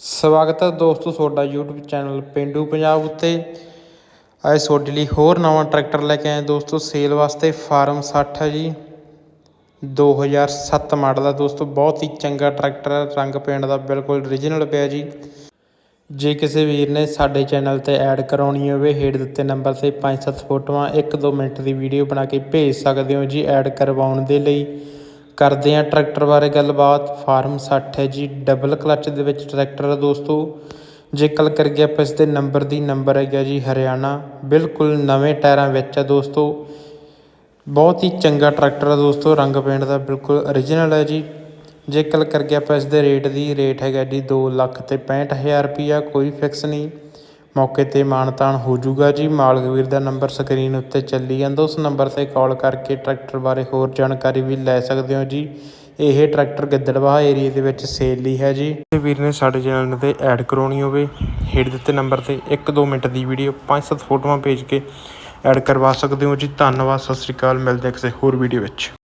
ਸਵਾਗਤ ਹੈ ਦੋਸਤੋ ਤੁਹਾਡਾ YouTube ਚੈਨਲ ਪਿੰਡੂ ਪੰਜਾਬ ਉੱਤੇ। ਅੱਜ ਤੁਹਾਡੇ ਲਈ ਹੋਰ ਨਵਾਂ ਟਰੈਕਟਰ ਲੈ ਕੇ ਆਏ ਦੋਸਤੋ, ਸੇਲ ਵਾਸਤੇ ਫਾਰਮ 60 ਹੈ ਜੀ। 2007 ਮਾਡਲ ਦਾ ਦੋਸਤੋ, ਬਹੁਤ ਹੀ ਚੰਗਾ ਟਰੈਕਟਰ ਹੈ, ਰੰਗ ਪੇਂਟ ਦਾ ਬਿਲਕੁਲ ਓਰੀਜਨਲ ਪਿਆ ਜੀ। ਜੇ ਕਿਸੇ ਵੀਰ ਨੇ ਸਾਡੇ ਚੈਨਲ ਤੇ ਐਡ ਕਰਾਉਣੀ ਹੋਵੇ, ਹੇਠ ਦਿੱਤੇ ਨੰਬਰ ਤੇ 5-7 ਫੋਟੋਆਂ 1-2 ਮਿੰਟ ਦੀ ਵੀਡੀਓ ਬਣਾ ਕੇ ਭੇਜ ਸਕਦੇ ਹੋ ਜੀ ਐਡ ਕਰਵਾਉਣ ਦੇ ਲਈ। ਕਰਦੇ ਹਾਂ ਟਰੈਕਟਰ ਬਾਰੇ ਗੱਲਬਾਤ। ਫਾਰਮ ਸੱਠ ਹੈ ਜੀ ਡਬਲ ਕਲੱਚ ਦੇ ਵਿੱਚ ਟਰੈਕਟਰ ਹੈ ਦੋਸਤੋ। ਜੇ ਗੱਲ ਕਰੀਏ ਆਪਾਂ ਇਸ ਦੇ ਨੰਬਰ ਦੀ ਨੰਬਰ ਹੈਗਾ ਜੀ ਹਰਿਆਣਾ। ਬਿਲਕੁਲ ਨਵੇਂ ਟਾਇਰਾਂ ਵਿੱਚ ਹੈ ਦੋਸਤੋ। ਬਹੁਤ ਹੀ ਚੰਗਾ ਟਰੈਕਟਰ ਹੈ ਦੋਸਤੋ, ਰੰਗ ਪੇਂਟ ਦਾ ਬਿਲਕੁਲ origignal ਹੈ ਜੀ। ਜੇ ਗੱਲ ਕਰੀਏ ਆਪਾਂ ਇਸ ਦੇ ਰੇਟ ਦੀ ਰੇਟ ਹੈਗਾ ਜੀ 2 ਲੱਖ ਤੇ 65000 ਰੁਪਈਆ, ਕੋਈ ਫਿਕਸ ਨਹੀਂ। ਮੌਕੇ ਤੇ ਮਾਨਤਾਨ ਹੋ ਜਾਊਗਾ ਜੀ। ਮਾਲਕ ਵੀਰ ਦਾ ਨੰਬਰ ਸਕਰੀਨ ਉੱਤੇ ਚੱਲੀ ਜਾਂਦਾ। ਉਸ ਨੰਬਰ ਤੇ ਕਾਲ ਕਰਕੇ ਟਰੈਕਟਰ ਬਾਰੇ ਹੋਰ ਜਾਣਕਾਰੀ ਵੀ ਲੈ ਸਕਦੇ ਹੋ ਜੀ। ਇਹ ਟਰੈਕਟਰ ਗਿੱਦੜਬਾਹਾ ਏਰੀਆ ਦੇ ਵਿੱਚ ਸੇਲ ਲਈ ਹੈ ਜੀ। ਜੇ ਵੀਰ ਨੇ ਸਾਡੇ ਚੈਨਲ ਤੇ ਐਡ ਕਰਾਉਣੀ ਹੋਵੇ, ਹੇਠ ਦਿੱਤੇ ਨੰਬਰ ਤੇ 1-2 ਮਿੰਟ ਦੀ ਵੀਡੀਓ 5-7 ਫੋਟੋਆਂ ਭੇਜ ਕੇ ਐਡ ਕਰਵਾ ਸਕਦੇ ਹੋ ਜੀ। ਧੰਨਵਾਦ, ਸਤਿ ਸ੍ਰੀ ਅਕਾਲ। ਮਿਲਦੇ ਕਿਸੇ ਹੋਰ ਵੀਡੀਓ ਵਿੱਚ।